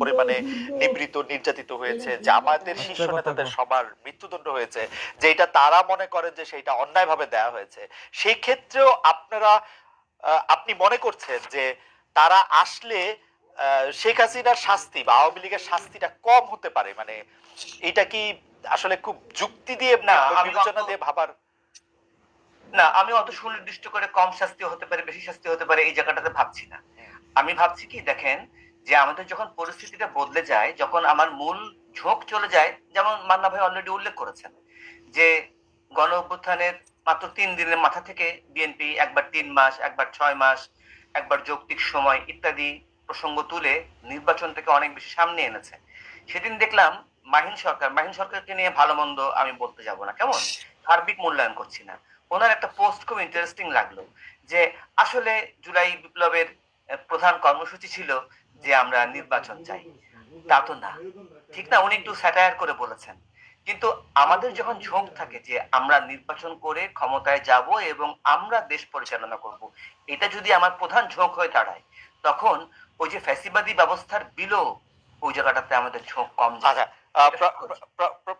পরিমাণে নিবৃত নির্যাতিত হয়েছে জামায়াতের শীর্ষ নেতাদের সবার মৃত্যুদণ্ড হয়েছে যেটা তারা মনে করেন যে সেটা অন্যায়ভাবে দেয়া হয়েছে। সেই ক্ষেত্রেও আপনারা আপনি মনে করছেন যে তারা আসলে শেখ হাসিনার শাস্তি বা আওয়ামী লীগের শাস্তিটা কম হতে পারে? মানে এটা কি আসলে খুব যুক্তি দিয়ে না, বিবেচনা দিয়ে ভাবার? না আমি অত সুনির্দিষ্ট করে কম শাস্তি হতে পারে বেশি শাস্তি হতে পারে এই জায়গাটাতে ভাবছি না। আমি ভাবছি কি দেখেন যে আমাদের যখন পরিস্থিতিটা বদলে যায়, যখন আমার মূল ঝোঁক চলে যায়, যেমন মান্না ভাই অলরেডি উল্লেখ করেছেন, যে গণ অভ্যুত্থানের মাত্র তিন দিনের মাথা থেকে বিএনপি একবার তিন মাস, একবার ছয় মাস, একবার যৌক্তিক সময় ইত্যাদি প্রসঙ্গ তুলে নির্বাচনটাকে অনেক বেশি সামনে এনেছে। সেদিন দেখলাম মাহিন সরকার, মাহিন সরকারকে নিয়ে ভালো মন্দ আমি বলতে যাব না, কেমন? সার্বিক মূল্যায়ন করছি না। ওনার একটা পোস্ট খুব ইন্টারেস্টিং লাগল, যে আসলে জুলাই বিপ্লবের প্রধান কর্মসূচি ছিল যে আমরা নির্বাচন চাই। তা তো না। ঠিক না? উনি একটু স্যাটায়ার করে বলেছেন। কিন্তু আমাদের যখন ঝোঁক থাকে যে আমরা নির্বাচন করে ক্ষমতায় যাব এবং আমরা দেশ পরিচালনা করব, এটা যদি আমার প্রধান ঝোঁক হয়ে দাঁড়ায়, তখন ওই যে ফ্যাসিবাদী ব্যবস্থার বিলো ওই জায়গাটাতে আমাদের ঝোঁক কম আচ্ছা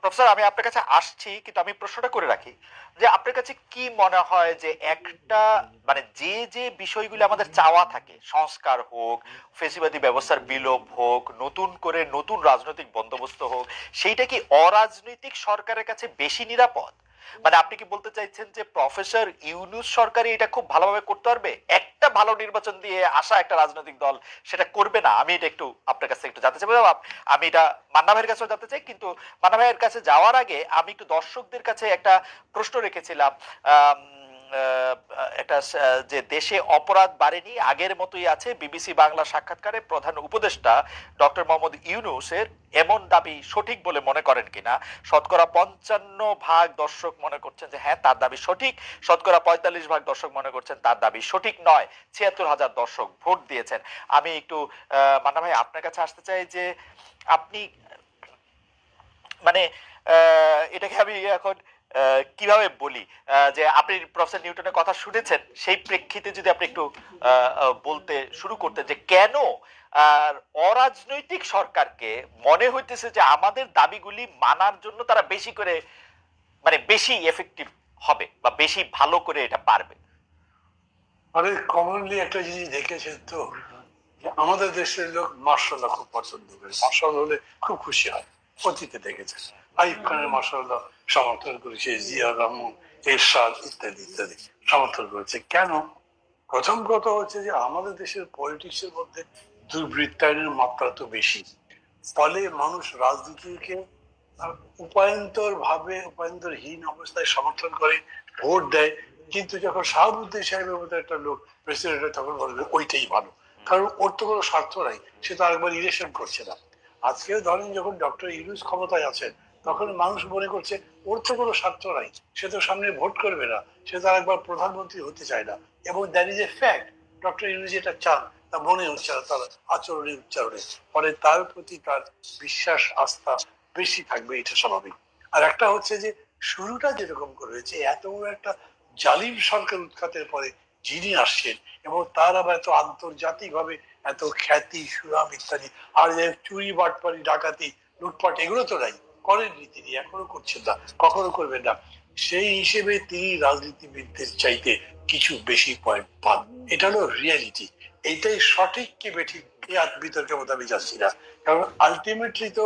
প্রফেসর, আমি আপনার কাছে আসছি, কিন্তু আমি প্রশ্নটা করে রাখি যে আপনার কাছে কি মনে হয় যে একটা মানে যে যে বিষয়গুলো আমাদের চাওয়া থাকে, সংস্কার হোক, ফেসিবাদী ব্যবস্থার বিলোপ হোক, নতুন করে নতুন রাজনৈতিক বন্দোবস্ত হোক, সেইটা কি অরাজনৈতিক সরকারের কাছে বেশি নিরাপদ? মানে আপনি কি বলতে চাইছেন যে প্রফেসর ইউনুস সরকারই এটা খুব ভালোভাবে করতে পারবে? একটা ভালো নির্বাচন দিয়ে আসা একটা রাজনৈতিক দল সেটা করবে না। আমি এটা একটু আপনার কাছে একটু জানতে চাই। আমি এটা মান্না ভাইয়ের কাছেও জানতে চাই কিন্তু মান্না ভাইয়ের কাছে যাওয়ার আগে আমি একটু দর্শকদের কাছে একটা প্রশ্ন রেখেছিলাম। আহ, একটা যে দেশে অপরাধ বাড়েনি, আগের মতোই আছে। বিবিসি বাংলা সাক্ষাৎকারে প্রধান উপদেষ্টা ডক্টর মোহাম্মদ ইউনুসের এমন দাবি সঠিক বলে মনে করেন কিনা? শতকরা পঞ্চান্ন ভাগ দর্শক মনে করছেন যে হ্যাঁ তার দাবি সঠিক। শতকরা পঁয়তাল্লিশ ভাগ দর্শক মনে করছেন তার দাবি সঠিক নয়। ছিয়াত্তর হাজার দর্শক ভোট দিয়েছেন। আমি একটু মান্না ভাই, আপনার কাছে আসতে চাই যে, আপনি মানে এটাকে আমি এখন কীভাবে বলি? যে আপনি প্রফেসর নিউটনের কথা শুনেছেন, সেই প্রেক্ষিতে যদি আপনি একটু বলতে শুরু করতে যে কেন আর অরাজনৈতিক সরকারকে মনে হইতেছে যে আমাদের দাবিগুলি মানার জন্য তারা বেশি করে মানে বেশি এফেক্টিভ হবে বা বেশি ভালো করে এটা পারবে? আরে কমনলি একটা জিনিস দেখেছেন তো? আমাদের দেশের লোক মার্শাল্লাহ খুব পছন্দ করে। মার্শাল হলে খুব খুশি হয়। অতীতে দেখেছেন। আইব খানের মার্শাল্লাহ সমর্থন করেছে জিয়া রহমান এরশাদ ইত্যাদি ইত্যাদি সমর্থন করেছে কেন প্রথম কথা হচ্ছে যে আমাদের দেশের পলিটিক্সের মধ্যে দুর্বৃত্তায়নের মাত্রা তো বেশি ফলে মানুষ রাজনীতিকে উপায়ন্তর ভাবে উপায়ন্তরহীন অবস্থায় সমর্থন করে ভোট দেয় কিন্তু যখন শাহাবুদ্দিন সাহেবের মতো একটা লোক প্রেসিডেন্ট তখন বলবে ওইটাই ভালো কারণ ওর তো কোনো স্বার্থ নাই সে তো আরেকবার ইলেকশন করছে না আজকেও ধরেন যখন ডক্টর ইউনুস ক্ষমতায় আছেন তখন মানুষ মনে করছে, ওর তো কোনো স্বার্থ নাই, সে তো সামনে ভোট করবে না, সে তো আরেকবার প্রধানমন্ত্রী হতে চায় না। এবং that is a fact doctor Yunus যেটা চান, তা মনে না তার আচরণে, উচ্চারণে। ফলে তার প্রতি তার বিশ্বাস, আস্থা বেশি থাকবে, এটা স্বাভাবিক। আর একটা হচ্ছে যে, শুরুটা যেরকম করে হয়েছে এত বড় একটা জালিম সরকার উৎখাতের পরে যিনি আসছেন, এবং তার আবার এত আন্তর্জাতিক ভাবে এত খ্যাতি, সুনাম ইত্যাদি, আর চুরি, বাটপারি, ডাকাতি, লুটপাট, এগুলো তো নাই। করেননি তিনি, এখনও করছেন না, কখনো করবেন না। সেই হিসেবে তিনি রাজনীতিবিদদের চাইতে কিছু বেশি পয়েন্ট পান। এটা হলো রিয়ালিটি এইটাই সঠিক কি বেঠিক বিতর্কের মধ্যে আমি যাচ্ছি না। কারণ আলটিমেটলি তো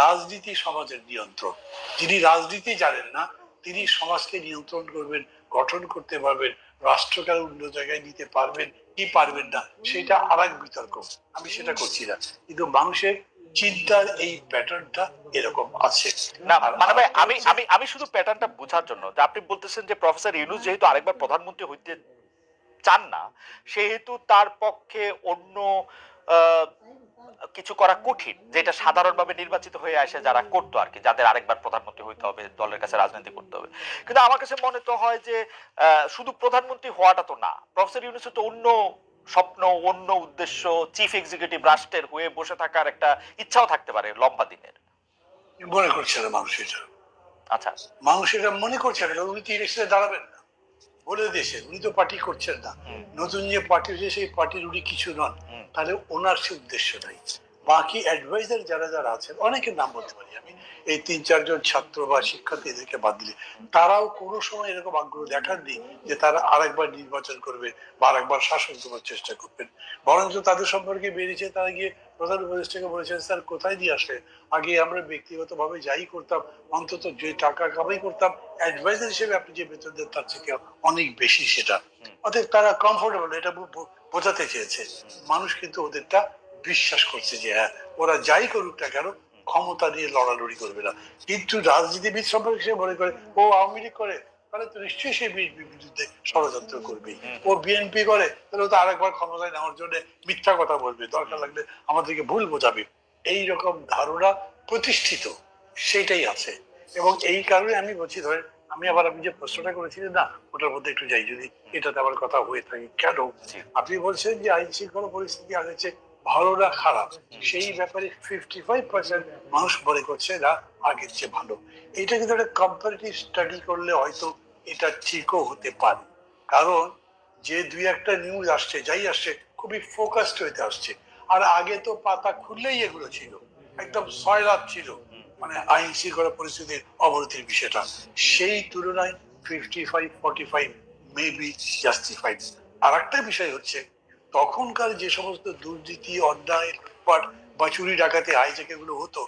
রাজনীতি সমাজের নিয়ন্ত্রণ। যিনি রাজনীতি জানেন না, তিনি সমাজকে নিয়ন্ত্রণ করবেন, গঠন করতে পারবেন, রাষ্ট্রকে অন্য জায়গায় নিতে পারবেন, কি পারবেন না, সেটা আর বিতর্ক। আমি সেটা করছি না। কিন্তু মানুষের চিন্তার এই প্যাটার্নটা এরকম আছে। না মানে ভাই, আমি আমি আমি শুধু প্যাটার্নটা বোঝার জন্য যে আপনি বলতেছেন যে প্রফেসর ইউনুস যেহেতু আরেকবার প্রধানমন্ত্রী হইতে চান না, সেহেতু তার পক্ষে অন্য কিছু করা কঠিন, যেটা সাধারণভাবে নির্বাচিত হয়ে আসে যারা করতো আর কি, যাদের আরেকবার প্রধানমন্ত্রী হইতে হবে, দলের কাছে রাজনীতি করতে হবে। কিন্তু আমার কাছে মনে তো হয় যে শুধু প্রধানমন্ত্রী হওয়াটা তো না, প্রফেসর ইউনুসের তো অন্য স্বপ্ন অন্য উদ্দেশ্য চিফ এক্সিকিউটিভ রাষ্ট্রের হয়ে বসে থাকার একটা ইচ্ছাও থাকতে পারে লম্বা দিনের। মনে করছে না মানুষ এটা। আচ্ছা। মানুষ এটা মনে করছে না উনি তো ইলেকশনে দাঁড়াবেন না। বলে দিয়েছেন উনি তো পার্টি করছেন না। নতুন যে পার্টি হয়েছে সেই পার্টির উনি কিছু নন। তাহলে ওনার সে উদ্দেশ্য নাই। বাকি অ্যাডভাইজার যারা যারা আছেন অনেকের নাম বলতে পারি আমি। এই তিন, চারজন ছাত্র বা শিক্ষার্থী এদেরকে বাদ দিলে। তারাও কোনো সময় এরকম আগ্রহ দেখাননি যে তারা আরেকবার নির্বাচন করবে বা আরেকবার শাসন করার চেষ্টা করবেন। বরঞ্চ তাদের সম্পর্কে বেরিয়েছে, তারা গিয়ে প্রধান উপদেষ্টাকে বলেছেন, স্যার, কোথায় দিয়ে আসে আগে আমরা ব্যক্তিগতভাবে যাই করতাম, অন্তত যে টাকা কামাই করতাম অ্যাডভাইজার হিসেবে আপনি যে বেতন দেন, তার থেকে অনেক বেশি সেটা। অতএব তারা কমফোর্টেবল এটা বোঝাতে চেয়েছে। মানুষ কিন্তু ওদেরটা বিশ্বাস করছে যে হ্যাঁ ওরা যাই করুক না কেন ক্ষমতা নিয়ে লড়ালড়ি করবে না। কিন্তু রাজনীতিবিদ সম্পর্কে সে মনে করে ও আওয়ামী লীগ করে তাহলে তো নিশ্চয়ই সে বিএনপির বিরুদ্ধে ষড়যন্ত্র করবে। ও বিএনপি করে তাহলে তো আরেকবার ক্ষমতায় নেওয়ার জন্য মিথ্যা কথা বলবে। দরকার লাগলে আমাদেরকে ভুল বোঝাবে। এই রকম ধারণা প্রতিষ্ঠিত সেটাই আছে। এবং এই কারণে আমি বলছি ধরেন আমি আবার আপনি যে প্রশ্নটা করেছিলেন না ওটার মধ্যে একটু যাই যদি এটাতে আবার কথা হয়ে থাকে। কেন? আপনি বলছেন যে আইন শৃঙ্খলা পরিস্থিতি চেয়ে ভালো না খারাপ সেই ব্যাপারে ফিফটি ফাইভ পার্সেন্ট মানুষ মনে করছে না আগের চেয়ে ভালো। এটা কিন্তু একটা কম্পারেটিভ স্টাডি করলে হয়তো এটা ঠিকও হতে পারে। কারণ যে দুই একটা নিউজ আসছে যাই আসছে খুবই ফোকাসড হইতে আসছে। আর আগে তো পাতা খুললেই এগুলো ছিল। একদম সয়লাভ ছিল। মানে আইন শৃঙ্খলা পরিস্থিতির অবনতির বিষয়টা। সেই তুলনায় fifty five forty five maybe justified আর একটা বিষয় হচ্ছে তখনকার যে সমস্ত দুর্নীতি অন্যায় লুটপাট বা চুরি ডাকাতি, হাইজ্যাক এগুলো হতো,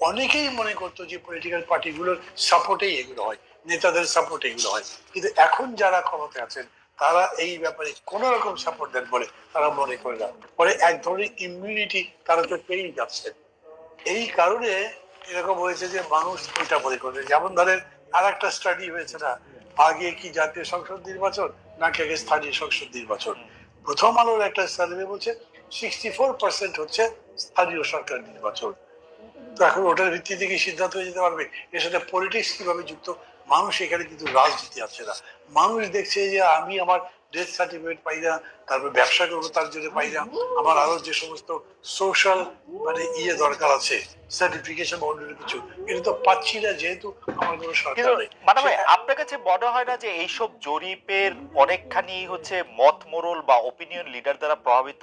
অনেকেই মনে করতো যে পলিটিক্যাল পার্টিগুলোর সাপোর্টেই এগুলো হয়, নেতাদের সাপোর্টে এগুলো হয়। কিন্তু এখন যারা ক্ষমতায় আছেন, তারা এই ব্যাপারে কোন রকম সাপোর্ট দেন বলে তারা মনে করে না। পরে এক ধরনের ইমিউনিটি তারা তো পেয়েই যাচ্ছেন এই কারণে এরকম হয়েছে যে মানুষ এটা মনে করে যেমন ধরেন আর একটা স্টাডি হয়েছে না, আগে কি জাতীয় সংসদ নির্বাচন নাকি আগে স্থানীয় সংসদ নির্বাচন? প্রথম আলোর একটা সার্ভে বলছে সিক্সটি ফোর পার্সেন্ট হচ্ছে স্থানীয় সরকার নির্বাচন। তো এখন ওটার ভিত্তিতে কি সিদ্ধান্ত হয়ে যেতে পারবে? এর সাথে পলিটিক্স কীভাবে যুক্ত? মানুষ এখানে কিন্তু রাজনীতি আছে না। মানুষ দেখছে যে আমি আমার ডেথ সার্টিফিকেট পাই না তারপর ব্যবসা করব তার জন্য পাই না আমার আরও যে সমস্ত সোশ্যাল মানে ইয়ে দরকার আছে সার্টিফিকেশন বা অন্য কিছু এটা তো পাচ্ছি না যেহেতু আমার কোনো সরকার নেই। আপনার কাছে মনে হয় না যে এইসব জরিপের অনেকখানি হচ্ছে মত মোরল বা ওপিনিয়ন লিডার দ্বারা প্রভাবিত?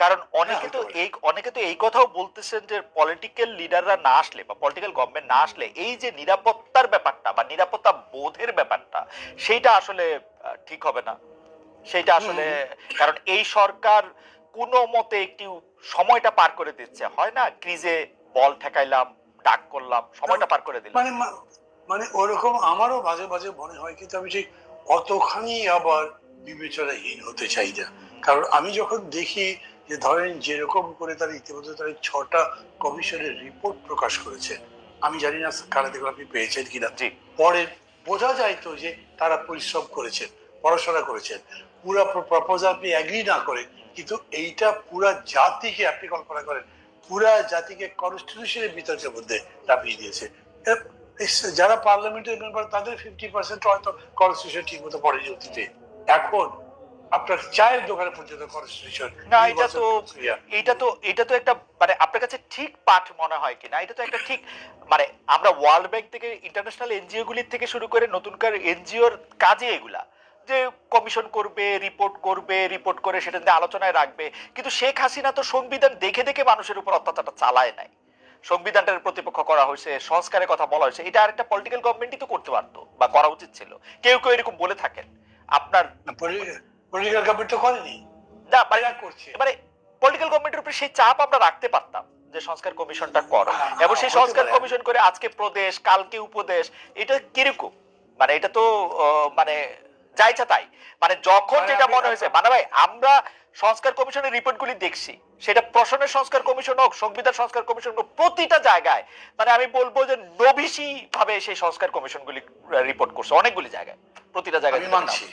কারণ অনেকে তো এই অনেকে তো এই কথাও বলতেছেন যে পলিটিক্যাল লিডাররা না আসলে বা পলিটিক্যাল গভর্নমেন্ট না আসলে এই যে নিরাপত্তার ব্যাপারটা বা নিরাপত্তা বোধের ব্যাপারটা সেইটা আসলে ঠিক হবে না। সেইটা আসলে কারণ এই সরকার কোনো মতে একটু সময়টা পার করে দিচ্ছে। হয় না? ক্রিজে বল ঠেকাইলাম ডাক করলাম সময়টা পার করে দিলাম। মানে মানে ওরকম আমারও মাঝে মাঝে মনে হয় কিন্তু আমি ঠিক অতখানি আবার বিবেচনাহীন হতে চাই না। কারণ আমি যখন দেখি যে ধরেন যেরকম করে তারা ইতিমধ্যে তারা ছটা কমিশনের রিপোর্ট প্রকাশ করেছে আমি জানি না কারা দেখলাম আপনি পেয়েছেন কিনা। পরে বোঝা যায় তো যে তারা পরিশ্রম করেছেন পড়াশোনা করেছেন। পুরা প্রপোজাল আপনি অ্যাগ্রি না করে কিন্তু এইটা পুরা জাতিকে আপনি কল্পনা করেন পুরা জাতিকে কনস্টিটিউশনের বিতর্কের মধ্যে চাপিয়ে দিয়েছে। যারা পার্লামেন্টের মেম্বার তাদের ফিফটি পার্সেন্ট হয়তো কনস্টিটিউশন ঠিক মতো পড়েনি অতীতে। এখন আপনার চায়ের দোকানে পর্যন্ত কনস্টিটিউশন না এটা তো এটা তো এটা তো একটা মানে আপনার কাছে ঠিক পাঠ মনে হয় কিনা? এটা তো একটা ঠিক মানে আমরা ওয়ার্ল্ড ব্যাংক থেকে ইন্টারন্যাশনাল এনজিও গুলির থেকে শুরু করে নতুনকার এনজিওর কাজে এগুলা। যে কমিশন করবে রিপোর্ট করবে রিপোর্ট করে সেটা নিয়ে আলোচনায় রাখবে কিন্তু শেখ হাসিনা তো সংবিধান দেখে দেখে মানুষের উপর অত্যাচারটা চালায় নাই। সংবিধানটার প্রতিপক্ষ করা হয়েছে সংস্কারের কথা বলা হয়েছে এটা আরেকটা পলিটিক্যাল গভর্নমেন্টই তো করতে পারতো বা করা উচিত ছিল। কেউ কেউ এরকম বলে থাকেন। আপনার পলিটিক্যাল গভর্নমেন্ট তো করেনি। না মানে করছে। এবারে পলিটিক্যাল গভর্নমেন্টের উপরে সেই চাপ আমরা রাখতে পারতাম যে সংস্কার কমিশনটা করো। হ্যাঁ, এবং সেই সংস্কার কমিশন করে আজকে প্রদেশ কালকে উপদেশ এটা কীরকম? মানে এটা তো আহ, যাইছা তাই। মানে যখন যেটা মনে হয়েছে মানে ভাই আমরা সংস্কার কমিশনের রিপোর্টগুলি দেখছি। সেটা প্রশাসনের সংস্কার কমিশন হোক সংবিধান সংস্কার কমিশন হোক প্রতিটা জায়গায়। মানে আমি বলব যে নবিশি ভাবে সেই সংস্কার কমিশনগুলি রিপোর্ট করছে অনেকগুলি জায়গায়। প্রতিটা জায়গায় আমি মানছি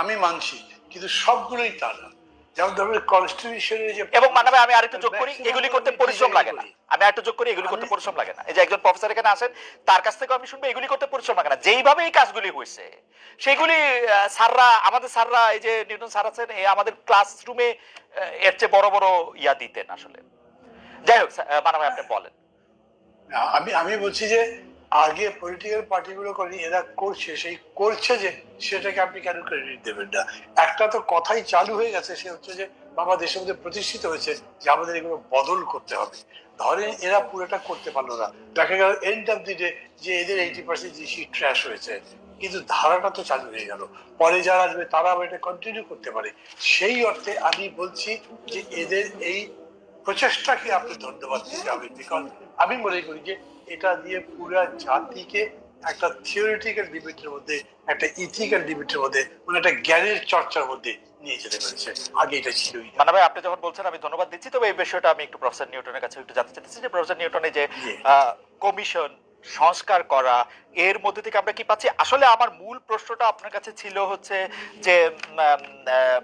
আমি মানছি কিন্তু সবগুলোই তা না। যেমন ধরুন কনস্টিটিউশনের যে এবং মানবে আমি আরেকটু যোগ করি এগুলি করতে পরিশ্রম লাগে না। আমি আরেকটু যোগ করি এগুলি করতে পরিশ্রম লাগে না। এই যে একজন প্রফেসর এখানে আসেন তার কাছ থেকে আমি শুনব এগুলি করতে পরিশ্রম লাগে না। যেইভাবে এই কাজগুলি হয়েছে সেগুলি আহ, স্যাররা আমাদের স্যাররা এই যে নিউটন স্যার আছেন আমাদের ক্লাসরুমে এর চেয়ে বড় বড় ইয়া দিতেন আসলে। যাই হোক মানবে আপনি বলেন। আমি আমি বলছি যে আগে পলিটিক্যাল পার্টিগুলো করে এরা করছে, সেই করছে যে সেটাকে আপনি কেন ক্রেডিট দেবেন না? একটা তো কথাই চালু হয়ে গেছে, সে হচ্ছে যে বাবা দেশের মধ্যে প্রতিষ্ঠিত হয়েছে যে আমাদের এগুলো বদল করতে হবে। ধরেন এরা পুরোটা করতে পারল না। দেখা গেল এন্ড অফ দি ডে যে এদের এইটি পার্সেন্ট জিনিস ট্র্যাশ হয়েছে। কিন্তু ধারাটা তো চালু হয়ে গেল। পরে যারা আসবে, তারা এটা কন্টিনিউ করতে পারে। সেই অর্থে আমি বলছি যে এদের এই প্রচেষ্টাকে আপনি ধন্যবাদ দিতে হবে। বিকজ আমি মনে করি যে এটা দিয়ে পুরো জাতিকে একটা থিওরিটিক্যাল ডিবেটের মধ্যে একটা ইথিক্যাল ডিবেটের মধ্যে মানে একটা জ্ঞানের চর্চার মধ্যে নিয়ে যেতে পেরেছে। আগে এটা ছিলই মানে ভাই আপনি যখন বলছেন আমি ধন্যবাদ দিচ্ছি। তবে এই বিষয়টা আমি একটু প্রফেসর নিউটনের কাছে একটু জানতে চাইতেছি যে প্রফেসর নিউটনের যে। কমিশন সংস্কার করা, এর মধ্যে থেকে আমরা কি পাচ্ছি? আসলে আমার মূল প্রশ্নটা আপনার কাছে ছিল হচ্ছে যে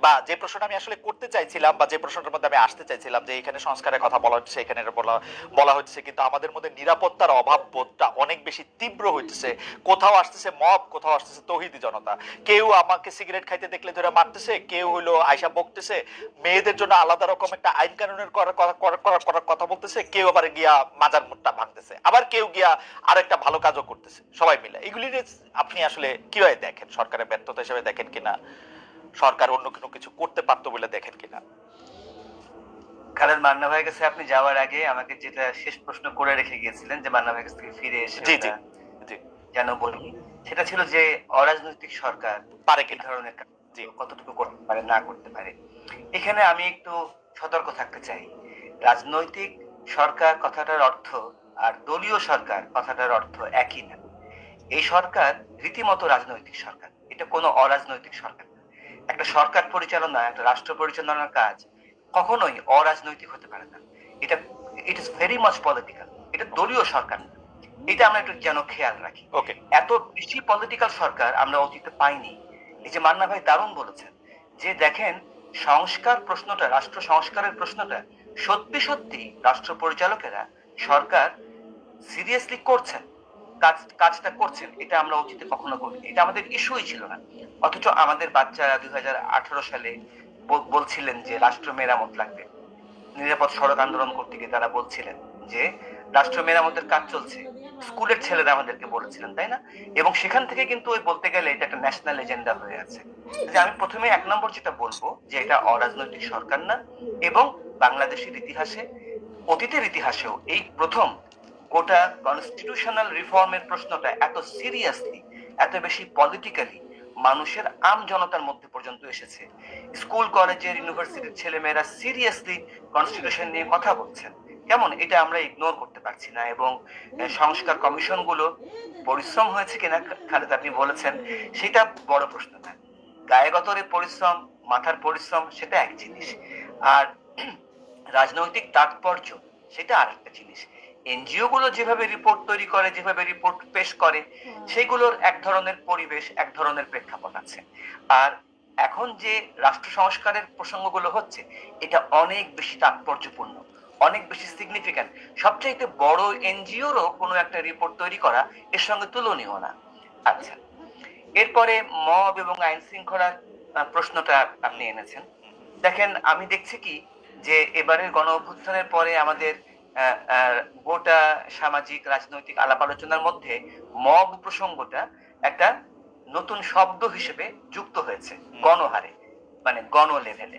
বা যে প্রশ্নটা আমি আসলে করতে চাইছিলাম বা যে প্রশ্নটার মধ্যে আমি আসতে চাইছিলাম যে এখানে সংস্কারের কথা বলা হচ্ছে, এখানে বলা বলা হচ্ছে, কিন্তু আমাদের মধ্যে নিরাপত্তার অভাব বোধটা অনেক বেশি তীব্র হইতেছে। কোথাও আসতেছে মব, কোথাও আসতেছে তহিদি জনতা। কেউ আমাকে সিগারেট খাইতে দেখলে ধরে মারতেছে, কেউ হলো আয়সা বকতেছে, মেয়েদের জন্য আলাদা রকম একটা আইন কানুনের করার কথা বলতেছে, কেউ আবার গিয়া মাজার মুখটা ভাঙতেছে। আবার কেউ গিয়া আরেকটা ভালো কাজও করতেছে। সবাই মিলে। এগুলি আপনি আসলে কীভাবে দেখেন? সরকারের ব্যর্থতা হিসেবে দেখেন কিনা? সরকার অন্য কোনো কিছু করতে পারতো বলে দেখেন কিনা? মান্না ভাইয়ের কাছে আপনি যাওয়ার আগে আমাকে যেটা শেষ প্রশ্ন করে রেখে গিয়েছিলেন যে মান্না ভাইয়ের কাছ থেকে ফিরে এসে যেন বলি সেটা ছিল যে অরাজনৈতিক সরকার পারে কিনা। ধরনের কতটুকু করতে পারে না করতে পারে। এখানে আমি একটু সতর্ক থাকতে চাই। রাজনৈতিক সরকার কথাটার অর্থ আর দলীয় সরকার কথাটার অর্থ একই না। এই সরকার রীতিমতো রাজনৈতিক সরকার। এটা কোনো অরাজনৈতিক সরকার একটা সরকার পরিচালনা একটা রাষ্ট্র পরিচালনার কাজ কখনোই অরাজনৈতিক হতে পারে না। এটা it is very much political এটা দলীয় সরকার না। এটা আমরা একটু যেন খেয়াল রাখি। ওকে এত বেশি পলিটিক্যাল সরকার আমরা অতীতে পাইনি। এই যে মান্না ভাই দারুণ বলেছেন যে দেখেন সংস্কার প্রশ্নটা রাষ্ট্র সংস্কারের প্রশ্নটা সত্যি সত্যি রাষ্ট্র পরিচালকেরা সরকার সিরিয়াসলি করছেন? কাজ, কাজটা করছেন, এটা আমরা অতীতে কখনো করিনি। এটা আমাদের ইস্যুই ছিল না। অথচ আমাদের বাচ্চারা দুই সালে বলছিলেন যে রাষ্ট্র মেরামত লাগবে। নিরাপদ সড়ক আন্দোলন করতে গিয়ে তারা বলছিলেন যে, রাষ্ট্র মেরামতের কাজ চলছে। স্কুলের ছেলেরা আমাদেরকে বলেছিলেন, তাই না? এবং সেখান থেকে কিন্তু ওই বলতে গেলে এটা একটা ন্যাশনাল এজেন্ডা হয়ে আছে। যে আমি প্রথমে এক নম্বর যেটা বলব, যে এটা অরাজনৈতিক সরকার না, এবং বাংলাদেশের ইতিহাসে, অতীতের ইতিহাসেও এই প্রথম গোটা কনস্টিটিউশনাল রিফর্মের প্রশ্নটা এত সিরিয়াসলি এত বেশি পলিটিক্যালি মানুষের আম জনতার মধ্যে পর্যন্ত এসেছে। স্কুল, কলেজের ইউনিভার্সিটির ছেলেমেয়েরা সিরিয়াসলি কনস্টিটিউশন নিয়ে কথা বলছেন। কেমন? এটা আমরা ইগনোর করতে পারছি না এবং সংস্কার কমিশনগুলো পরিশ্রম হয়েছে কিনা খালেদ আপনি বলেছেন, সেটা বড় প্রশ্ন না। গায়েগতরে পরিশ্রম, মাথার পরিশ্রম, সেটা এক জিনিস। আর রাজনৈতিক তাৎপর্য, সেটা আরেকটা জিনিস। এনজিও গুলো যেভাবে রিপোর্ট তৈরি করে যেভাবে রিপোর্ট পেশ করে সেগুলোর এক ধরনের পরিবেশ এক ধরনের প্রেক্ষাপট আছে। আর এখন যে রাষ্ট্র সংস্কারের প্রসঙ্গগুলো হচ্ছে এটা অনেক বেশি তাৎপর্যপূর্ণ অনেক বেশি সিগনিফিক্যান্ট সবচাইতে বড় এনজিওরও কোনো একটা রিপোর্ট তৈরি করা এর সঙ্গে তুলনীয় না। আচ্ছা এরপরে মব এবং আইন শৃঙ্খলার প্রশ্নটা আপনি এনেছেন। দেখেন আমি দেখছি কি যে এবারের গণ অভ্যুত্থানের পরে আমাদের গোটা সামাজিক রাজনৈতিক আলাপ আলোচনার মধ্যে মব প্রসঙ্গটা একটা নতুন শব্দ হিসেবে যুক্ত হয়েছে গণহারে মানে গণ লেভেলে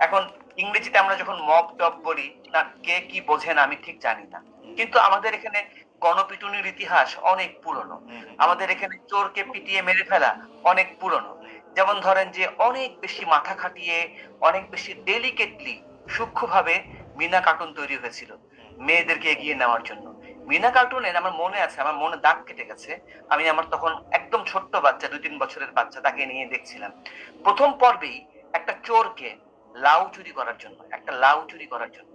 এখন ইংরেজিতে আমরা যখন মব টব বলি না কে কি বোঝেন আমি ঠিক জানি না। কিন্তু আমাদের এখানে গণপিটুনির ইতিহাস অনেক পুরনো। আমাদের এখানে চোরকে পিটিয়ে মেরে ফেলা অনেক পুরনো। যেমন ধরেন যে অনেক বেশি মাথা খাটিয়ে অনেক বেশি ডেলিকেটলি সূক্ষ্মভাবে মিনা কার্টুন তৈরি হয়েছিল। মেয়েদেরকে এগিয়ে নেওয়ার জন্য। মিনা কার্টুনের আমার মনে আছে, আমার মনে দাগ কেটে গেছে। আমি আমার তখন একদম ছোট্ট বাচ্চা দুই তিন বছরের বাচ্চা, তাকে নিয়ে দেখছিলাম। প্রথম পর্বেই একটা চোরকে লাউ চুরি করার জন্য, একটা লাউ চুরি করার জন্য,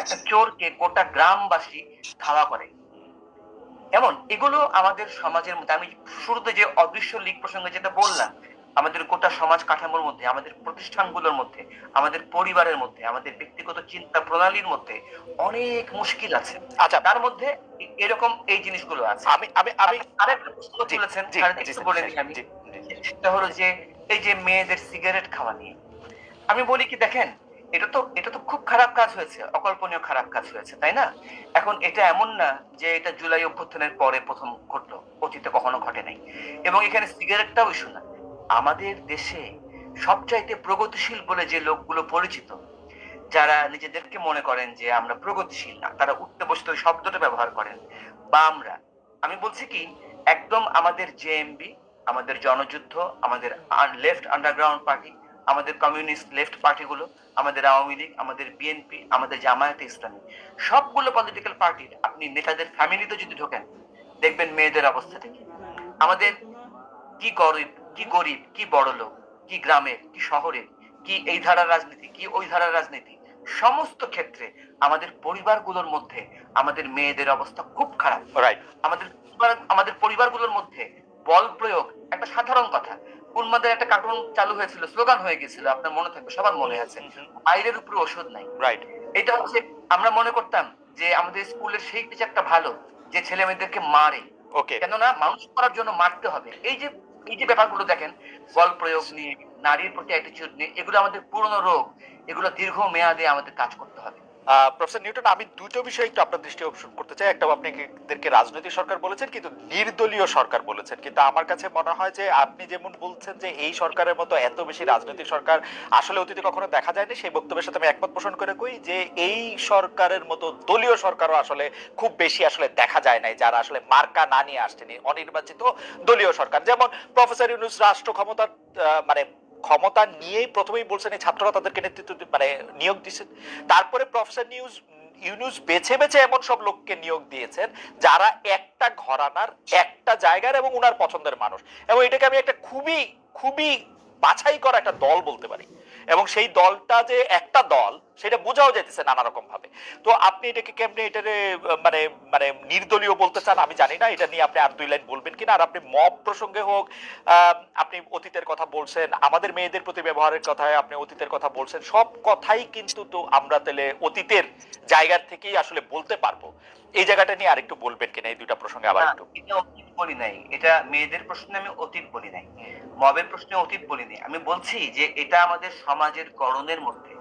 একটা চোরকে গোটা গ্রামবাসী ধাওয়া করে। এমন, এগুলো আমাদের সমাজের মধ্যে, আমি শুরুতে যে অদৃশ্য লিগ প্রসঙ্গে যেটা বললাম আমাদের গোটা সমাজ কাঠামোর মধ্যে আমাদের প্রতিষ্ঠানগুলোর মধ্যে আমাদের পরিবারের মধ্যে আমাদের ব্যক্তিগত চিন্তা প্রণালীর মধ্যে অনেক মুশকিল আছে। আচ্ছা। তার মধ্যে এরকম এই জিনিসগুলো আছে। আমি আমি আমি আরেকটা প্রশ্ন তুলেছেন বলে আমি। সেটা হলো যে এই যে মেয়েদের সিগারেট খাওয়া নিয়ে আমি বলি কি দেখেন এটা তো এটা তো খুব খারাপ কাজ হয়েছে অকল্পনীয় খারাপ কাজ হয়েছে তাই না? এখন এটা এমন না যে এটা জুলাই অভ্যুত্থানের পরে প্রথম ঘটলো অতীতে কখনো ঘটে নাই। এবং এখানে সিগারেটটাও ইস্যু না। আমাদের দেশে সবচাইতে প্রগতিশীল বলে যে লোকগুলো পরিচিত, যারা নিজেদেরকে মনে করেন যে আমরা প্রগতিশীল না, তারা উঠতে বসতে ওই শব্দটা ব্যবহার করেন। বা আমরা, আমি বলছি কি, একদম আমাদের জেএমবি আমাদের জনযুদ্ধ, আমাদের লেফট আন্ডারগ্রাউন্ড পার্টি আমাদের কমিউনিস্ট লেফট পার্টিগুলো আমাদের আওয়ামী লীগ, আমাদের বিএনপি আমাদের জামায়াতে ইসলামী, সবগুলো পলিটিক্যাল পার্টির আপনি নেতাদের ফ্যামিলিতে যদি ঢোকেন, দেখবেন মেয়েদের অবস্থা থেকে আমাদের কি গরিব কি গরিব কি বড় লোক কি গ্রামের কি শহরের কি এই ধারার রাজনীতি কি ওই ধারার রাজনীতি সমস্ত ক্ষেত্রে আমাদের পরিবারগুলোর মধ্যে আমাদের মেয়েদের অবস্থা খুব খারাপ। রাইট আমাদের আমাদের পরিবারগুলোর মধ্যে বল প্রয়োগ একটা সাধারণ কথা। উন্মাদের একটা কার্টুন চালু হয়েছিল স্লোগান হয়ে গেছিল আপনার মনে থাকবে সবার মনে আছে। বাইরের উপরে ওষুধ নাই। রাইট এটা হচ্ছে আমরা মনে করতাম যে আমাদের স্কুলের সেই টিচারটা ভালো যে ছেলে মেয়েদেরকে মারে। ওকে কেননা মানুষ করার জন্য মারতে হবে। এই যে এই যে ব্যাপারগুলো দেখেন, বল প্রয়োগ নিয়ে, নারীর প্রতি অ্যাটিচিউড নিয়ে, এগুলো আমাদের পুরনো রোগ। এগুলো দীর্ঘ মেয়াদে আমাদের কাজ করতে হবে। প্রফেসর নিউটন, আমি দুটো বিষয় একটু আপনার দৃষ্টি আকর্ষণ করতে চাই। একটা আপনাদেরকে রাজনৈতিক সরকার বলেছেন, কিন্তু নির্দলীয় সরকার বলেছেন। কিন্তু আমার কাছে মনে হয় যে আপনি যেমন বলছেন যে এই সরকারের মতো এত বেশি রাজনৈতিক সরকার আসলে অতীতে কখনো দেখা যায়নি, সেই বক্তব্যের সাথে আমি একমত পোষণ করে কই যে এই সরকারের মতো দলীয় সরকারও আসলে খুব বেশি আসলে দেখা যায় নাই, যারা আসলে মার্কা না নিয়ে আসছেন অনির্বাচিত দলীয় সরকার। যেমন প্রফেসর ইউনুস রাষ্ট্র ক্ষমতার মানে ক্ষমতা নিয়েই প্রথমেই বলছেন এই ছাত্ররা তাদেরকে নেতৃত্ব মানে নিয়োগ দিচ্ছেন তারপরে প্রফেসর নিউজ ইউনুস বেছে বেছে এমন সব লোককে নিয়োগ দিয়েছেন যারা একটা ঘরানার একটা জায়গার এবং উনার পছন্দের মানুষ। এবং এটাকে আমি একটা খুবই খুবই বাছাই করা একটা দল বলতে পারি। এবং সেই দলটা যে একটা দল সেটা বোঝাও যেতেছে নানা রকম ভাবে তো আপনি এটাকে কেমনে এটারে মানে মানে নির্দলীয় বলতে চান আমি জানি না এটা নিয়ে আপনি আর দুই লাইন বলবেন কিনা। আর আপনি মব প্রসঙ্গে হোক আপনি অতীতের কথা বলছেন আমাদের মেয়েদের প্রতি ব্যবহারের কথায় আপনি অতীতের কথা বলছেন সব কথাই কিন্তু তো আমরা তাহলে অতীতের জায়গার থেকেই আসলে বলতে পারব। এই জায়গাটা নিয়ে আরেকটু বলবেন কিনা এই দুইটা প্রসঙ্গে আবার একটু? অতীত বলি নাই। এটা মেয়েদের প্রশ্নে আমি অতীত বলি নাই। মবের প্রশ্নে অতীত বলিনি। আমি বলছি যে এটা আমাদের সমাজের গড়নের মধ্যে,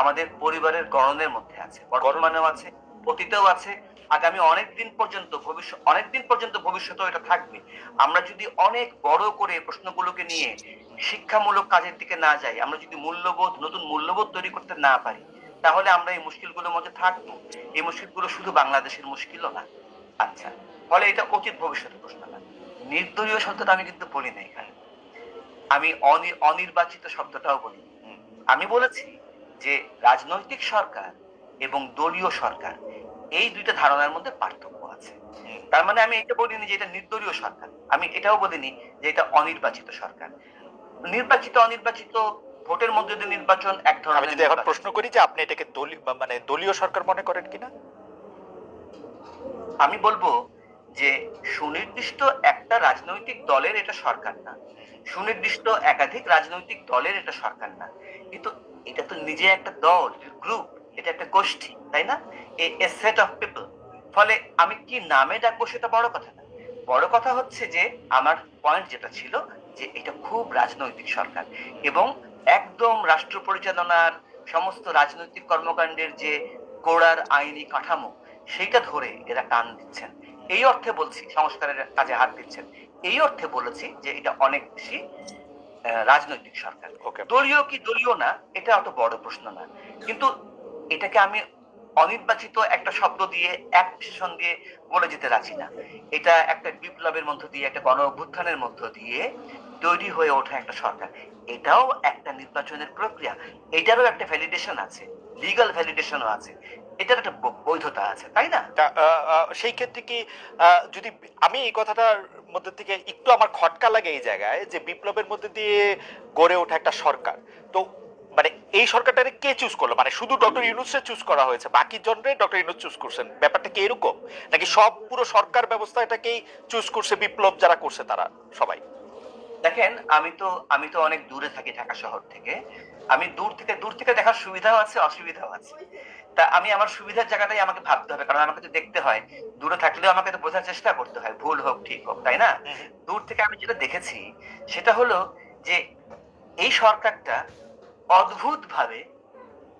আমাদের পরিবারের গড়নের মধ্যে আছে। বর্তমানেও আছে, অতীতেও আছে, আগামী অনেক দিন পর্যন্ত ভবিষ্যৎ অনেক দিন পর্যন্ত ভবিষ্যতেও এটা থাকবে। আমরা যদি অনেক বড় করে প্রশ্নগুলোকে নিয়ে শিক্ষামূলক কাজের দিকে না যাই, আমরা যদি মূল্যবোধ, নতুন মূল্যবোধ তৈরি করতে না পারি, তাহলে আমরা এই মুশকিলগুলোর মধ্যে থাকব। এই মুশকিলগুলো শুধু বাংলাদেশের মুশকিলও না। আচ্ছা ফলে এটা অতীত ভবিষ্যতের প্রশ্ন না। নির্দলীয় শব্দটা আমি কিন্তু বলি না এখানে। আমি অনির্বাচিত শব্দটাও বলি। আমি বলেছি যে রাজনৈতিক সরকার এবং দলীয় সরকার এই দুইটা ধারণার মধ্যে পার্থক্য আছে। তার মানে আমি এটা বলিনি যে এটা নির্দলীয় সরকার। আমি এটাও বলিনি যে এটা অনির্বাচিত সরকার। নির্বাচিত অনির্বাচিত ভোটের মধ্যে দিয়ে নির্বাচন এক আমি ধরনের যদি এখন প্রশ্ন করি যে আপনি এটাকে দলীয় মানে দলীয় সরকার মনে করেন কিনা? আমি বলব যে সুনির্দিষ্ট একটা রাজনৈতিক দলের এটা সরকার না। সুনির্দিষ্ট একাধিক রাজনৈতিক দলের এটা সরকার না। কিন্তু এটা তো নিজে একটা দল গ্রুপ এটা একটা গোষ্ঠী, তাই না? এ সেট অফ পিপল ফলে আমি কি নামে ডাকবো সেটা বড় কথা না। বড় কথা হচ্ছে যে, আমার পয়েন্ট যেটা ছিল যে, এটা খুব রাজনৈতিক সরকার এবং একদম রাষ্ট্র পরিচালনার সমস্ত রাজনৈতিক কর্মকাণ্ডের যে গোড়ার আইনি কাঠামো, সেইটা ধরে এরা টান দিচ্ছেন। এই অর্থে বলছি, সংস্কারের কাজে হাত দিচ্ছেন। এই অর্থে বলেছি যে এটা অনেক বেশি রাজনৈতিক সরকার। দলীয় কি দলীয় না এটা অত বড় প্রশ্ন না। কিন্তু এটাকে আমি অনির্বাচিত একটা শব্দ দিয়ে এক বিশেষণ দিয়ে বলে যেতে রাজি না। এটা একটা বিপ্লবের মধ্য দিয়ে একটা গণ অভ্যুত্থানের মধ্য দিয়ে তৈরি হয়ে ওঠা একটা সরকার। এটাও একটা নির্বাচনের প্রক্রিয়া। এটারও একটা ভ্যালিডেশন আছে লিগাল ভ্যালিডেশনও আছে। এটার একটা বৈধতা আছে তাই না? সেই ক্ষেত্রে কি যদি আমি এই কথাটার মধ্যে থেকে একটু আমার খটকা লাগে এই জায়গায় যে বিপ্লবের মধ্যে দিয়ে গড়ে ওঠা একটা সরকার। তো মানে এই সরকারটারে কে চুজ করল? মানে শুধু ডক্টর ইউনুসে চুজ করা হয়েছে বাকি জনরে ডক্টর ইউনুস চুজ করছেন। ব্যাপারটা কি এরকম? নাকি সব পুরো সরকার ব্যবস্থা এটাকেই চুজ করছে বিপ্লব যারা করছে তারা সবাই? দেখেন আমি তো আমি তো অনেক দূরে থাকি ঢাকা শহর থেকে। আমি দূর থেকে দূর থেকে দেখার সুবিধাও আছে অসুবিধাও আছে। তা আমি আমার সুবিধার জায়গাটাই আমাকে ভাবতে হবে কারণ আমাকে তো দেখতে হয়। দূরে থাকলেও আমাকে তো বোঝার চেষ্টা করতে হয় ভুল হোক ঠিক হোক তাই না? দূর থেকে আমি যেটা দেখেছি সেটা হলো যে এই সরকারটা অদ্ভুত ভাবে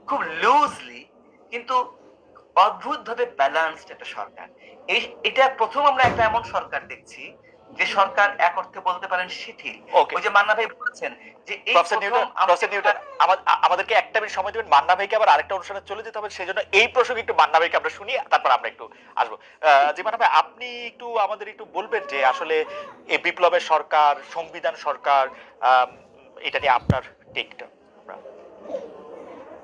খুব লুজলি কিন্তু অদ্ভুত ভাবে ব্যালান্সড একটা সরকার। এই এটা প্রথম আমরা একটা এমন সরকার দেখছি যে সরকার এক অর্থে বলতে পারেন শিথিল। ওই যে মান্না ভাই বলছেন যে এই প্রফেসর নিউটন প্রফেসর নিউটন আমাদেরকে একটা মিনিট সময় দেবেন। মান্না ভাইকে আবার আরেকটা অনুষ্ঠানে চলে যেতে হবে সেজন্য এই প্রসঙ্গে একটু মান্না ভাইকে আমরা শুনি তারপর আমরা একটু আসব। আহ, জি মান্না ভাই আপনি একটু আমাদের একটু বলবেন যে আসলে এই বিপ্লবের সরকার সংবিধান সরকার এটা নিয়ে আপনার টেকটা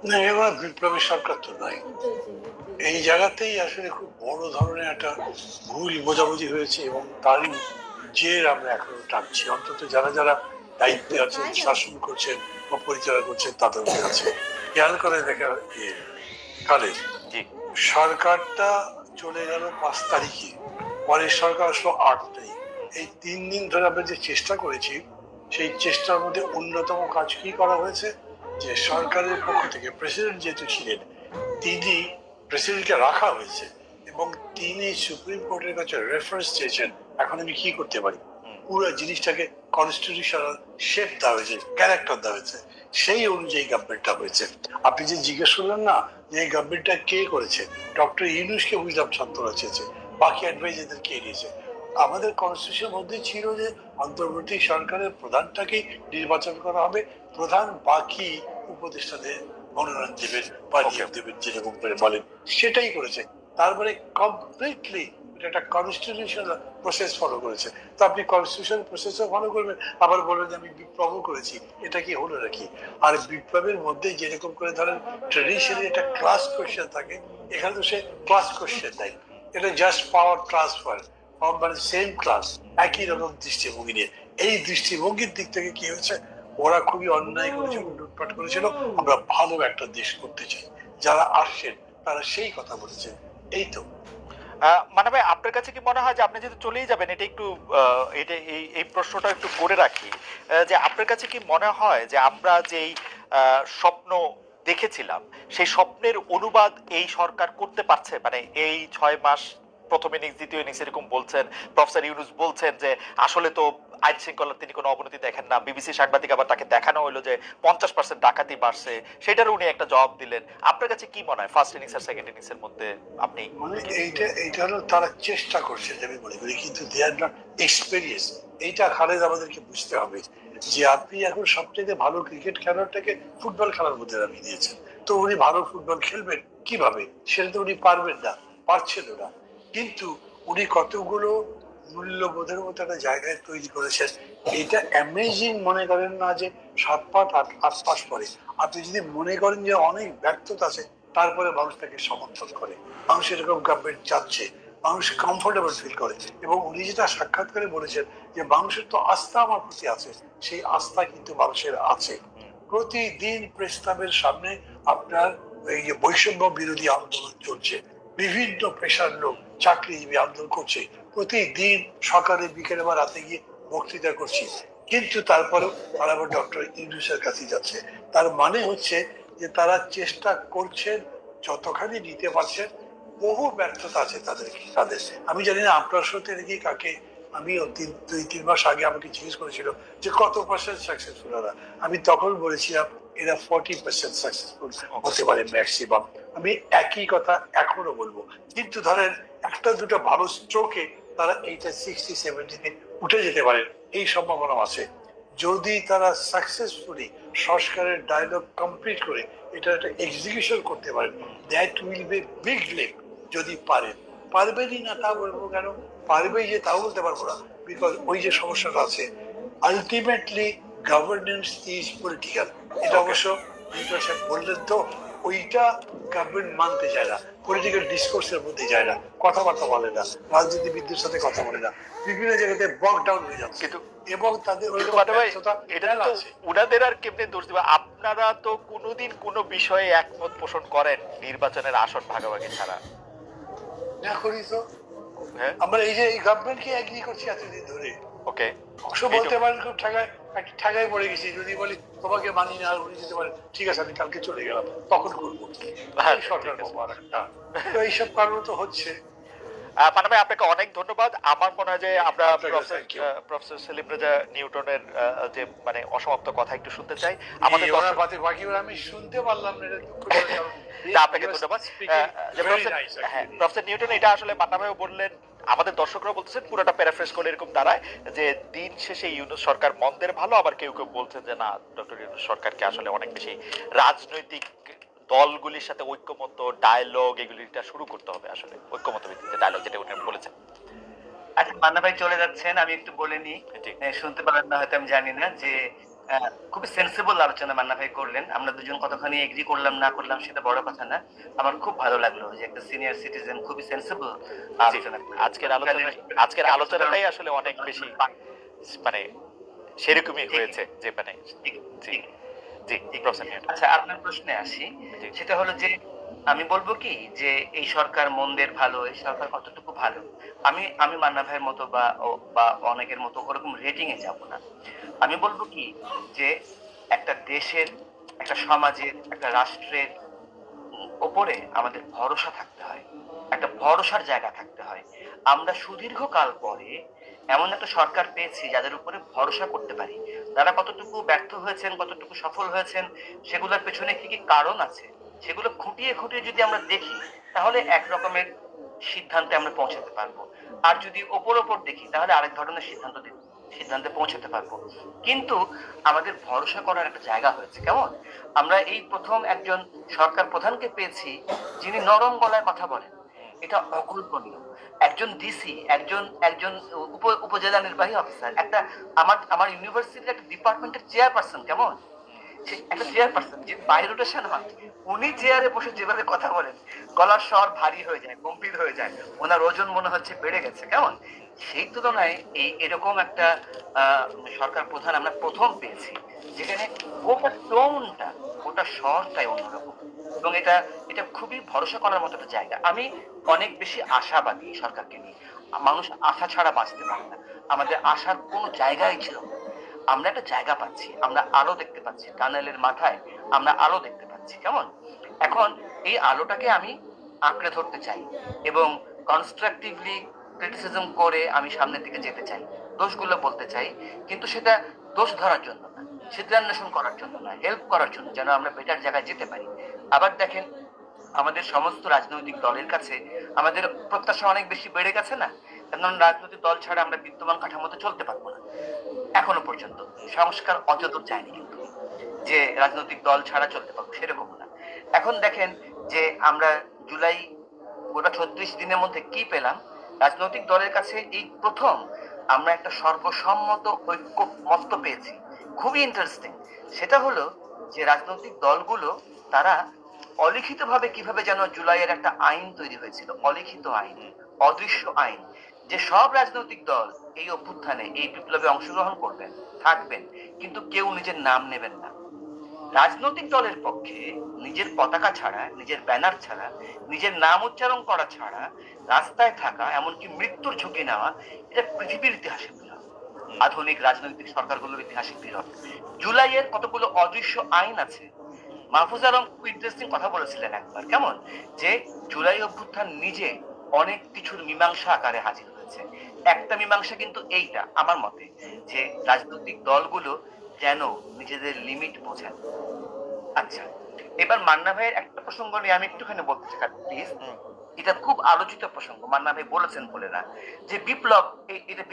না এবার বিপ্লবী সরকার তো নয় এই জায়গাতেই আসলে খুব বড় ধরনের একটা ভুল বোঝাবুঝি হয়েছে এবং তারই জের আমরা এখনও টানছি। অন্তত যারা যারা দায়িত্বে আছেন শাসন করছেন বা পরিচালনা করছেন তাদের কাছে খেয়াল করে দেখা কালে সরকারটা চলে গেল পাঁচ তারিখে। পরের সরকার আসলো আট তারিখ। এই তিন দিন ধরে আমরা যে চেষ্টা করেছি সেই চেষ্টার মধ্যে অন্যতম কাজ কি করা হয়েছে? যে সরকারের পক্ষ থেকে প্রেসিডেন্ট যেহেতু ছিলেন তিনি প্রেসিডেন্টকে রাখা হয়েছে এবং তিনি সুপ্রিম কোর্টের কাছে রেফারেন্স চেয়েছেন। এখন আমি কি করতে পারি? পুরো জিনিসটাকে কনস্টিটিউশনাল শেপ দেওয়া হয়েছে ক্যারেক্টার দেওয়া হয়েছে সেই অনুযায়ী গভর্নমেন্টটা হয়েছে। আপনি যে জিজ্ঞেস করলেন না যে এই গভর্নমেন্টটা কে করেছে? ডক্টর ইউনুসকে বুঝলাম সান্ত্বনা চেয়েছে বাকি অ্যাডভাইজারদের কে নিয়েছে আমাদের কনস্টিটিউশন মধ্যে ছিল যে অন্তর্বর্তী সরকারের প্রধানটাকেই নির্বাচন করা হবে প্রধান বাকি উপদেষ্টাদের মনোনয়ন দেবেন বা নিয়োগ দেবেন যেরকম করে বলেন সেটাই করেছে। তারপরে কমপ্লিটলি একটা কনস্টিটিউশনাল প্রসেস ফলো করেছে। তো আপনি কনস্টিটিউশনাল প্রসেসও ফলো করবেন, আবার বলবেন যে আমি বিপ্লব করেছি, এটা কি হলো নাকি? আর বিপ্লবের মধ্যে যেরকম করে ধরেন ট্রেডিশনালি একটা ক্লাস কোয়েশ্চেন থাকে, এখানে তো সে ক্লাস কোয়েশ্চেন দেয় এটা জাস্ট পাওয়ার ট্রান্সফার মানে সেম ক্লাস একই রকম দৃষ্টিভঙ্গি নিয়ে। এই দৃষ্টিভঙ্গির দিক থেকে কি হয়েছে? ওরা খুবই অন্যায় করেছিল লুটপাট করেছিল। আমরা ভালো একটা দেশ করতে চাই। যারা আসছেন, তারা সেই কথা বলেছেন। এই তো। মানে ভাই, আপনার কাছে কি মনে হয় যে আপনি যেহেতু চলেই যাবেন, এটা একটু এটা এই এই প্রশ্নটা একটু করে রাখি যে আপনার কাছে কি মনে হয় যে আমরা যেই স্বপ্ন দেখেছিলাম, সেই স্বপ্নের অনুবাদ এই সরকার করতে পারছে? মানে এই ছয় মাস প্রথম ইনিংস দ্বিতীয় ইনিংস এরকম বলছেন। প্রফেসর ইউনুস বলছেন যে, আসলে তো আইন শৃঙ্খলার তিনি কোনো অবনতি দেখেন না। বিবিসি সাংবাদিক আবার তাকে দেখানো হলো যে, পঞ্চাশ পার্সেন্ট ডাকাতি বাড়ছে। সেটার উনি একটা জবাব দিলেন। আপনার কাছে কি মনে হয় ফার্স্ট ইনিংস আর সেকেন্ড ইনিংস এর মধ্যে আপনি মানে এইটা এইটা হলো তারা চেষ্টা করছে আমি মনে করি, কিন্তু দে আর নট এক্সপিরিয়েন্স এইটা খালেদ আমাদেরকে বুঝতে হবে যে, আপনি এখন সবচেয়ে ভালো ক্রিকেট খেলোয়াড়টাকে ফুটবল খেলার মধ্যে নামিয়ে দিয়েছেন। তো উনি ভালো ফুটবল খেলবেন কীভাবে? সেটা তো উনি পারবেন না পারছেন না। কিন্তু উনি কতগুলো মূল্যবোধের মতো একটা জায়গায় তৈরি করেছেন। এটা অ্যামেজিং মনে করেন না যে সাত পাঁচ আট আট পাশ পরে আপনি যদি মনে করেন যে অনেক ব্যর্থতা আছে, তারপরে মানুষ তাকে সমর্থন করে। মানুষ এরকম গভর্নমেন্ট চাচ্ছে, মানুষ কমফোর্টেবল ফিল করে। এবং উনি যেটা সাক্ষাৎকারে বলেছেন যে মানুষের তো আস্থা আমার প্রতি আছে, সেই আস্থা কিন্তু মানুষের আছে। প্রতিদিন প্রস্তাবের সামনে আপনার এই যে বৈষম্য বিরোধী আন্দোলন চলছে বিভিন্ন পেশার লোক চাকরিজীবী আন্দোলন করছে। প্রতিদিন সকালে, বিকেলে বা রাতে গিয়ে বক্তৃতা করছি। কিন্তু তারপরেও তারা আবার ডক্টর ইউনুসের কাছে যাচ্ছে। তার মানে হচ্ছে যে তারা চেষ্টা করছেন, যতখানি নিতে পারছেন, বহু ব্যর্থতা আছে তাদের তাদের। আমি জানি না আপনার সাথে নাকি কাকে। আমি তিন দুই, তিন মাস আগে আমাকে জিজ্ঞেস করেছিল যে কত পার্সেন্ট সাকসেসফুল আমি তখন বলেছিলাম এরা ফর্টি পার্সেন্ট সাকসেসফুল হতে পারে ম্যাক্সিমাম আমি একই কথা এখনও বলব। কিন্তু ধরেন, একটা দুটো ভালো স্ট্রোকে তারা এইটা সিক্সটি সেভেন্টিতে উঠে যেতে পারেন এই সম্ভাবনা আছে। যদি তারা সাকসেসফুলি সংস্কারের ডায়লগ কমপ্লিট করে এটা একটা এক্সিকিউশন করতে পারেন that will be big leap যদি পারেন পারবেনই না তা বলব কেন? পারবেই যে তাও বলতে পারব না বিকজ ওই যে সমস্যাটা আছে আলটিমেটলি গভর্নেন্স ইজ পলিটিক্যাল এটা অবশ্য সাহেব বললেন তো ওইটা গভর্নমেন্ট মানতে চায় না পলিটিক্যাল ডিসকোর্সের মধ্যে যায় না কথাবার্তা বলে না রাজনীতিবিদদের সাথে কথা বলে না বিভিন্ন জায়গাতে বক ডাউন হয়ে যাচ্ছে। কিন্তু এবং তাদের এটা তো উনাদের আর কেমনে দোষ দিবে? আপনারা তো কোনোদিন কোনো বিষয়ে একমত পোষণ করেন নির্বাচনের আসন ভাগাভাগি ছাড়া। না করি তো। হ্যাঁ। আমরা এই যে এই গভর্নমেন্টকে এগ্রি করছি এতদিন ধরে। ওকে অবশ্য বলতে পারেন খুব ঠাগায় একটা ঠাগায় পড়ে গেছি। যদি বলি তোমাকে মানি না আর উনি যেতে পারে ঠিক আছে আমি কালকে চলে গেলাম। তখন করব। হ্যাঁ, সরকার এইসব কারণ তো হচ্ছে। মানে ভাই আপনাকে অনেক ধন্যবাদ। আমার মনে হয় যে আমরা প্রফেসর সেলিম রেজা নিউটনের যে মানে অসমাপ্ত কথা একটু শুনতে চাই। আমাদের আমি শুনতে পারলাম না আপনাকে ধন্যবাদ। প্রফেসর হ্যাঁ. প্রফেসর নিউটন এটা আসলে ভাইও বললেন আমাদের দর্শকরা বলতেছেন পুরোটা প্যারাফ্রেস করে এরকম দাঁড়ায় যে দিন শেষে ইউনুস সরকার মন্দের ভালো আবার কেউ কেউ বলছেন যে না ডক্টর ইউনুস সরকারকে আসলে অনেক বেশি রাজনৈতিক দলগুলির সাথে ঐক্যমত ডায়ালগ এগুলিটা শুরু করতে হবে আসলে ঐক্যমত ভিত্তিতে ডায়ালগ যেটা উনি বলেছেন। আচ্ছা মান্না ভাই চলে যাচ্ছেন আমি একটু বলে। এ, শুনতে পারেন না হয়তো আমি জানি না যে খুবই সেন্সিবল আলোচনা মান্না ভাই করলেন। আমরা দুজন কতখানি এগ্রি করলাম না করলাম সেটা বড় কথা না। আমার খুব ভালো লাগল যে একটা সিনিয়র সিটিজেন খুবই সেন্সিবল আলোচনা আজকের আলোচনা আজকের আলোচনাটাই আসলে অনেক বেশি মানে সেরকমই হয়েছে যে মানে ঠিক, জি। আচ্ছা আপনার প্রশ্নে আসি। সেটা হলো যে আমি বলব কি যে এই সরকার মন্দের ভালো এই সরকার কতটুকু ভালো? আমি আমি মান্না ভাইয়ের মতো বা বা অনেকের মতো ওরকম রেটিং এ যাব না। আমি বলব কি যে একটা দেশের একটা সমাজের একটা রাষ্ট্রের ওপরে আমাদের ভরসা থাকতে হয়। একটা ভরসার জায়গা থাকতে হয়। আমরা সুদীর্ঘ কাল পরে এমন একটা সরকার পেয়েছি যাদের উপরে ভরসা করতে পারি। তারা কতটুকু ব্যর্থ হয়েছেন, কতটুকু সফল হয়েছেন, সেগুলোর পেছনে কি কি কারণ আছে, সেগুলো খুঁটিয়ে খুঁটিয়ে যদি আমরা দেখি, তাহলে এক রকমের সিদ্ধান্তে আমরা পৌঁছাতে পারব। আর যদি ওপর ওপর দেখি, তাহলে আরেক ধরনের সিদ্ধান্ত সিদ্ধান্তে পৌঁছাতে পারব। কিন্তু আমাদের ভরসা করার একটা জায়গা হয়েছে, কেমন? আমরা এই প্রথম একজন সরকার প্রধানকে পেয়েছি, যিনি নরম গলায় কথা বলেন। এটা অকল্পনীয়। একজন ডিসি একজন একজন উপজেলা নির্বাহী অফিসার একটা আমার আমার ইউনিভার্সিটির একটা ডিপার্টমেন্টের চেয়ারপারসন কেমন? একটা চেয়ারপারসন যে বাই হয়। উনি চেয়ারে বসে যেভাবে কথা বলেন, গলার স্বর ভারী হয়ে যায়, গম্ভীর হয়ে যায়, ওনার ওজন মনে হচ্ছে বেড়ে গেছে, কেমন? সেই তুলনায় এই এরকম একটা সরকার প্রধান আমরা প্রথম পেয়েছি, যেখানে ওটা টোনটা ওটা স্বরটাই অন্যরকম। এবং এটা এটা খুবই ভরসা করার মতো একটা জায়গা। আমি অনেক বেশি আশাবাদী সরকারকে নিয়ে। মানুষ আশা ছাড়া বাঁচতে পারে না। আমাদের আশার কোনো জায়গাই ছিল না। আমরা একটা জায়গা পাচ্ছি, আমরা আলো দেখতে পাচ্ছি, টানেলের মাথায় আমরা আলো দেখতে পাচ্ছি, কেমন? এখন এই আলোটাকে আমি আঁকড়ে ধরতে চাই এবং কনস্ট্রাকটিভলি ক্রিটিসিজম করে আমি সামনের দিকে যেতে চাই, দোষগুলো বলতে চাই, কিন্তু সেটা দোষ ধরার জন্য না সিদ্ধান্বেষণ করার জন্য না হেল্প করার জন্য, যেন আমরা বেটার জায়গায় যেতে পারি। আবার দেখেন, আমাদের সমস্ত রাজনৈতিক দলের কাছে আমাদের প্রত্যাশা অনেক বেশি বেড়ে গেছে না? কারণ রাজনৈতিক দল ছাড়া আমরা বিদ্যমান কাঠামোতে চলতে পারব না। এখনও পর্যন্ত সংস্কার অযদূর যায়নি কিন্তু, যে রাজনৈতিক দল ছাড়া চলতে পারব সেরকম না। এখন দেখেন যে আমরা জুলাই গোটা ছত্রিশ দিনের মধ্যে কি পেলাম? রাজনৈতিক দলের কাছে এই প্রথম আমরা একটা সর্বসম্মত ঐক্য মত পেয়েছি। খুবই ইন্টারেস্টিং সেটা হলো যে রাজনৈতিক দলগুলো তারা অলিখিতভাবে কীভাবে যেন জুলাইয়ের একটা আইন তৈরি হয়েছিল অলিখিত আইন অদৃশ্য আইন যে সব রাজনৈতিক দল এই অভ্যুত্থানে এই বিপ্লবে অংশগ্রহণ করবেন থাকবেন কিন্তু কেউ নিজের নাম নেবেন না। রাজনৈতিক দলের পক্ষে নিজের পতাকা ছাড়া, নিজের ব্যানার ছাড়া, নিজের নাম উচ্চারণ করা ছাড়া, রাস্তায় থাকা, এমনকি মৃত্যুর ঝুঁকি নেওয়া, এটা পৃথিবীর ইতিহাসে আধুনিক রাজনৈতিক সরকারগুলোর ইতিহাসে বিরল। জুলাইয়ের কতগুলো অদৃশ্য আইন আছে? মাহফুজ আলম ইন্টারেস্টিং কথা বলেছিলেন একবার, কেমন? যে জুলাই অভ্যুত্থান নিজে অনেক কিছুর মীমাংসা আকারে হাজির হয়েছে। একটা মীমাংসা কিন্তু এইটা, আমার মতে, যে রাজনৈতিক দলগুলো যেন নিজেদের লিমিট বোঝেন। আচ্ছা এবার মান্না ভাইয়ের একটা প্রসঙ্গ নিয়ে আমি একটুখানি বলতে চাই প্লিজ এটা খুব আলোচিত প্রসঙ্গ। মান্না ভাই বলেছেন বলে না যে বিপ্লব এটা